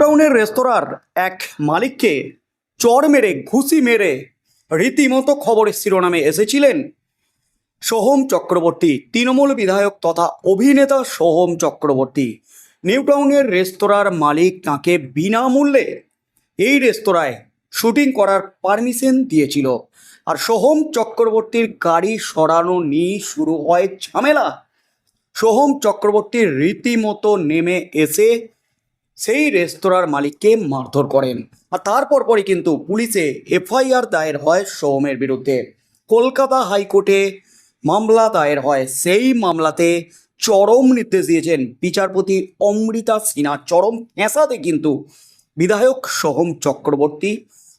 নিউটাউনের রেস্তোরাঁর এক মালিককে চর মেরে, ঘুষি মেরে রীতিমতো খবরের শিরোনামে এসেছিলেন সোহম চক্রবর্তী, তৃণমূল বিধায়ক তথা অভিনেতা সোহম চক্রবর্তী। নিউটাউনের রেস্তোরাঁর মালিক তাঁকে বিনামূল্যে এই রেস্তোরাঁয় শুটিং করার পারমিশন দিয়েছিল। আর সোহম চক্রবর্তীর গাড়ি সরানো নিয়ে শুরু হয় ঝামেলা। সোহম চক্রবর্তীর রীতিমতো নেমে এসে সেই রেস্তোরাঁর মালিককে মারধর করেন আর তারপর পরই কিন্তু পুলিশে এফআইআর দায়ের হয় সোহমের বিরুদ্ধে। কলকাতা হাইকোর্টে মামলা দায়ের হয়। সেই মামলাতে চরম নির্দেশ দিয়েছেন বিচারপতি অমৃতা সিনহা। চরম ফেঁসাতে কিন্তু বিধায়ক সোহম চক্রবর্তী।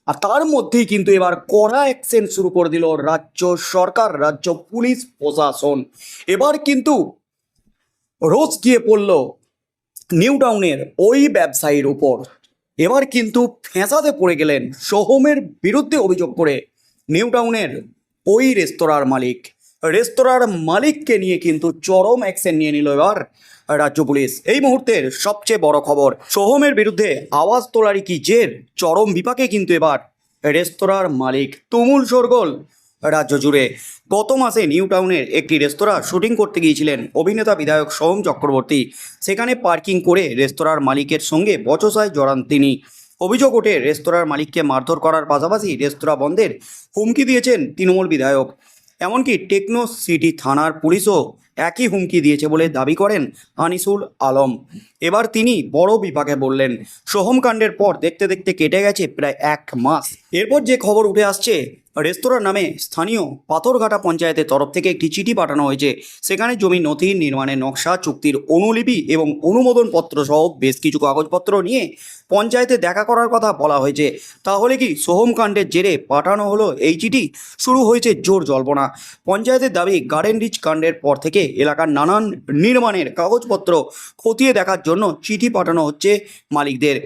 আর তার মধ্যেই কিন্তু এবার কড়া অ্যাকশন শুরু করে দিল রাজ্য সরকার, রাজ্য পুলিশ প্রশাসন। এবার কিন্তু রোজ গিয়ে পড়ল নিউ টাউনের ওই ব্যবসায়ীর উপর। এবার কিন্তু ফেঁসাতে পড়ে গেলেন সোহমের বিরুদ্ধে অভিযোগ করে নিউ টাউনের ওই রেস্তোরাঁর মালিক। রেস্তোরাঁর মালিককে নিয়ে কিন্তু চরম অ্যাকশন নিয়ে নিল এবার রাজ্য পুলিশ। এই মুহূর্তের সবচেয়ে বড় খবর, সোহমের বিরুদ্ধে আওয়াজ তোলারই কি জের? চরম বিপাকে কিন্তু এবার রেস্তোরাঁর মালিক। তুমুল শোরগোল। রাজ্য জুড়ে গত মাসে নিউ টাউনের একটি রেস্তোরাঁ শুটিং করতে গিয়েছিলেন অভিনেতা বিধায়ক সোহম চক্রবর্তী। সেখানে পার্কিং করে রেস্তোরাঁর মালিকের সঙ্গে বচসায় জড়ান তিনি। অভিযোগ ওঠে, রেস্তোরাঁর মালিককে মারধর করার পাশাপাশি রেস্তোরাঁ বন্ধের হুমকি দিয়েছেন তৃণমূল বিধায়ক। এমনকি টেকনো সিটি থানার পুলিশও একই হুমকি দিয়েছে বলে দাবি করেন আনিসুল আলম। এবার তিনি বড় বিপাকে বললেন সোহম কাণ্ডের পর দেখতে দেখতে কেটে গেছে প্রায় এক মাস। এরপর যে খবর উঠে আসছে রেস্তোরাঁর নামে স্থানীয় পাথরঘাটা পঞ্চায়েতের তরফ থেকে একটি চিঠি পাঠানো হয়েছে। সেখানে জমি নথি, নির্মাণের নকশা, চুক্তির অনুলিপি এবং অনুমোদনপত্র সহ বেশ কিছু কাগজপত্র নিয়ে পঞ্চায়েতে দেখা করার কথা বলা হয়েছে। তাহলে কি সোহম কাণ্ডের জেরে পাঠানো হলো এই চিঠি? শুরু হয়েছে জোর জল্পনা। পঞ্চায়েতের দাবি, গার্ডেন রিচ কাণ্ডের পর থেকে এলাকার নানান নির্মাণের কাগজপত্র খতিয়ে দেখার জন্য চিঠি পাঠানো হচ্ছে মালিকদের।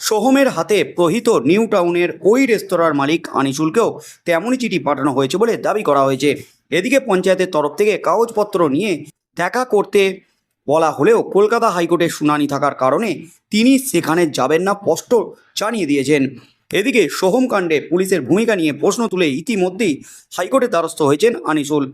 সোহমের হাতে প্রহিত নিউ টাউনের ওই রেস্তোরাঁর মালিক আনিসুলকেও তেমনই চিঠি পাঠানো হয়েছে বলে দাবি করা হয়েছে। এদিকে পঞ্চায়েতের তরফ থেকে কাগজপত্র নিয়ে দেখা করতে বলা হলেও কলকাতা হাইকোর্টের শুনানি থাকার কারণে তিনি সেখানে যাবেন না, স্পষ্ট জানিয়ে দিয়েছেন। এদিকে সোহম কাণ্ডে পুলিশের ভূমিকা নিয়ে প্রশ্ন তুলে ইতিমধ্যেই হাইকোর্টের দ্বারস্থ হয়েছেন আনিসুল।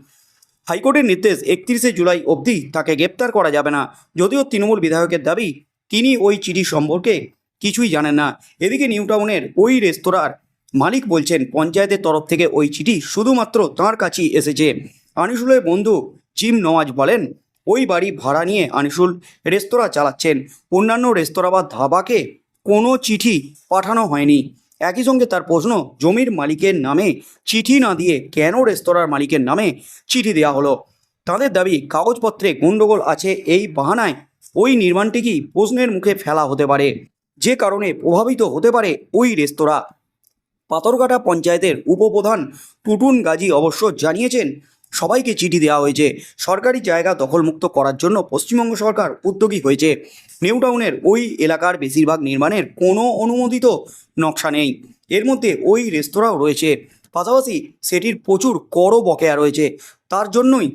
হাইকোর্টের নির্দেশ একত্রিশে জুলাই অবধি তাকে গ্রেপ্তার করা যাবে না, যদিও তৃণমূল বিধায়কের দাবি, তিনি ওই চিঠি সম্পর্কে কিছুই জানেন না। এদিকে নিউ টাউনের ওই রেস্তোরাঁর মালিক বলছেন, পঞ্চায়েতের তরফ থেকে ওই চিঠি শুধুমাত্র তাঁর কাছেই এসেছে। আনিসুলের বন্ধু জিম নওয়াজ বলেন, ওই বাড়ি ভাড়া নিয়ে আনিসুল রেস্তোরাঁ চালাচ্ছেন। অন্যান্য রেস্তোরাঁ বা ধাবাকে কোনো চিঠি পাঠানো হয়নি। একই সঙ্গে তার প্রশ্ন, জমির মালিকের নামে চিঠি না দিয়ে কেন রেস্তোরাঁর মালিকের নামে চিঠি দেওয়া হলো? তাদের দাবি, কাগজপত্রে গণ্ডগোল আছে এই বাহানায় ওই নির্মাণটিকেই প্রশ্নের মুখে ফেলা হতে পারে? যে কারণে প্রভাবিত হতে পারে ওই রেস্তোরাঁ। পাথরঘাটা পঞ্চায়েতের উপপ্রধান টুটুন গাজী অবশ্য জানিয়েছেন, সবাইকে চিঠি দেওয়া হয়েছে। সরকারি জায়গা দখলমুক্ত করার জন্য পশ্চিমবঙ্গ সরকার উদ্যোগী হয়েছে। নিউটাউনের ওই এলাকার বেশিরভাগ নির্মাণের কোনো অনুমোদিত নকশা নেই। এর মধ্যে ওই রেস্তোরাঁও রয়েছে। পাশাপাশি সেটির প্রচুর করও বকেয়া রয়েছে। তার জন্যই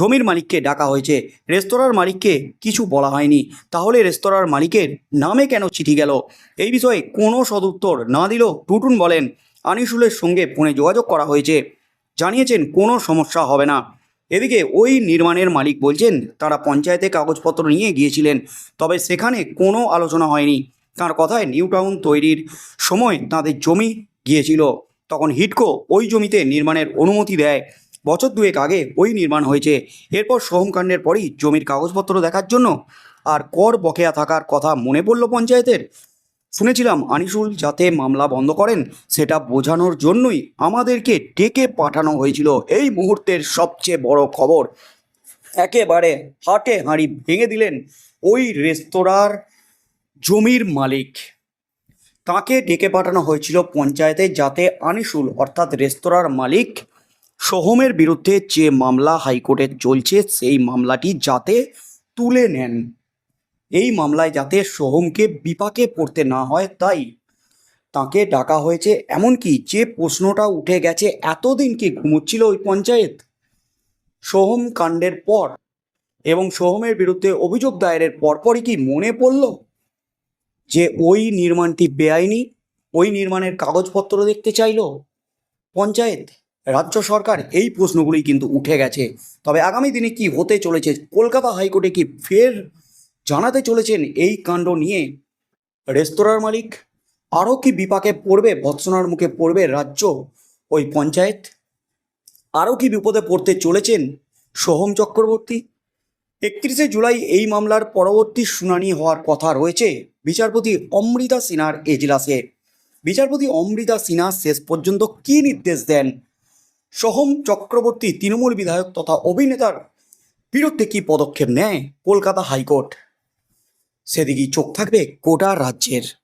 জমির মালিককে ডাকা হয়েছে। রেস্তোরাঁর মালিককে কিছু বলা হয়নি। তাহলে রেস্তোরাঁর মালিকের নামে কেন চিঠি গেল? এই বিষয়ে কোনো সদুত্তর না দিলেও টুটুন বলেন, আনিসুলের সঙ্গে ফোনে যোগাযোগ করা হয়েছে। জানিয়েছেন কোনো সমস্যা হবে না। এদিকে ওই নির্মাণের মালিক বলছেন, তারা পঞ্চায়েতে কাগজপত্র নিয়ে গিয়েছিলেন, তবে সেখানে কোনো আলোচনা হয়নি। তার কথায় নিউ টাউন তৈরির সময় তাদের জমি গিয়েছিল। তখন হিটকো ওই জমিতে নির্মাণের অনুমতি দেয়। বছর দুয়েক আগে ওই নির্মাণ হয়েছে। এরপর সোহমকাণ্ডের পরই জমির কাগজপত্র দেখার জন্য আর কর বকেয়া থাকার কথা মনে পড়ল পঞ্চায়েতের। শুনেছিলাম আনিসুল যাতে মামলা বন্ধ করেন, সেটা বোঝানোর জন্যই আমাদেরকে ডেকে পাঠানো হয়েছিল। এই মুহূর্তের সবচেয়ে বড় খবর, একেবারে হাটে হাঁড়ি ভেঙে দিলেন ওই রেস্তোরাঁর জমির মালিক। তাকে ডেকে পাঠানো হয়েছিল পঞ্চায়েতে যাতে আনিসুল, অর্থাৎ রেস্তোরাঁর মালিক সোহমের বিরুদ্ধে যে মামলা হাইকোর্টে চলছে, সেই মামলাটি যাতে তুলে নেন। এই মামলায় যাতে সোহমকে বিপাকে পড়তে না হয়, তাই তাকে ডাকা হয়েছে। এমনকি যে প্রশ্নটা উঠে গেছে, এতদিন কি ঘুমোচ্ছিল ওই পঞ্চায়েত? সোহম কাণ্ডের পর এবং সোহমের বিরুদ্ধে অভিযোগ দায়েরের পরপরই কি মনে পড়ল যে ওই নির্মাণটি বেআইনি? ওই নির্মাণের কাগজপত্র দেখতে চাইলো পঞ্চায়েত? রাজ্য সরকার এই প্রশ্নগুলি কিন্তু উঠে গেছে। তবে আগামী দিনে কি হতে চলেছে, কলকাতা হাইকোর্টে কি ফের জানাতে চলেছেন এই কাণ্ড নিয়ে? রেস্তোরাঁর মালিক, আরও কি বিপাকে পড়বে, ভৎসনার মুখে পড়বে রাজ্য ওই পঞ্চায়েত? আরও কি বিপদে পড়তে চলেছেন সোহম চক্রবর্তী? একত্রিশে জুলাই এই মামলার পরবর্তী শুনানি হওয়ার কথা রয়েছে। বিচারপতি অমৃতা সিনহার এজলাসে। বিচারপতি অমৃতা সিনহা শেষ পর্যন্ত কী নির্দেশ দেন? সোহম চক্রবর্তী তৃণমূল বিধায়ক তথা অভিনেতার বিরুদ্ধে কী পদক্ষেপ নেয় কলকাতা হাইকোর্ট? সেদিকেই চোখ থাকবে গোটা রাজ্যের।